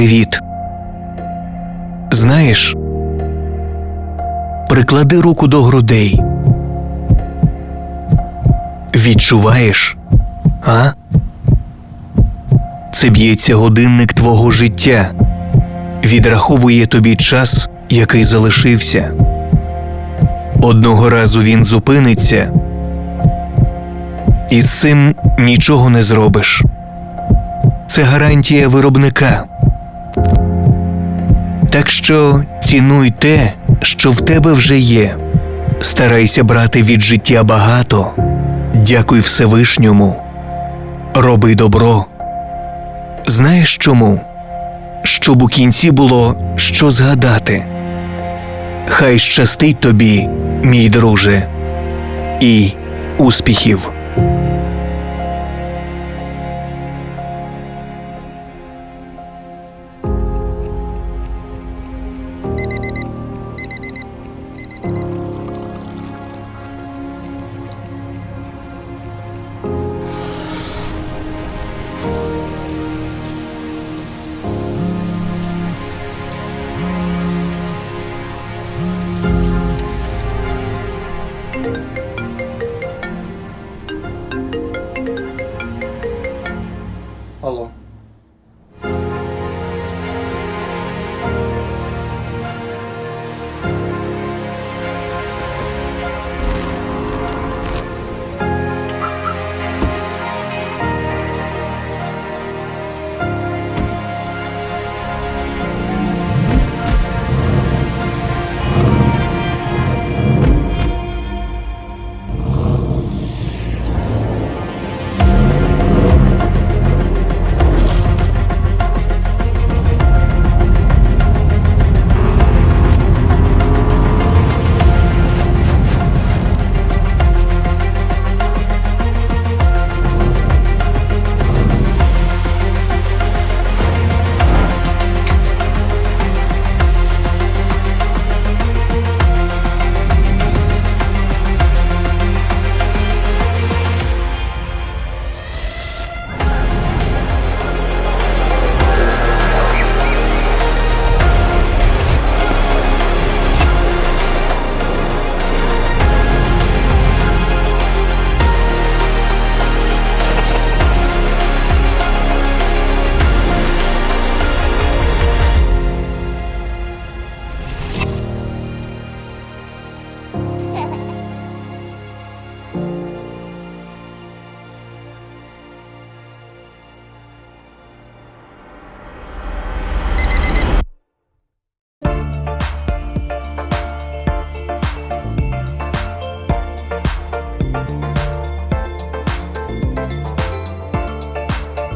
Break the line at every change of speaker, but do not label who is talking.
Привіт. Знаєш, приклади руку до грудей. Відчуваєш? А? Це б'ється годинник твого життя. Відраховує тобі час, який залишився. Одного разу він зупиниться, і з цим нічого не зробиш. Це гарантія виробника. Так що цінуй те, що в тебе вже є. Старайся брати від життя багато. Дякуй Всевишньому. Роби добро. Знаєш чому? Щоб у кінці було що згадати. Хай щастить тобі, мій друже, і успіхів.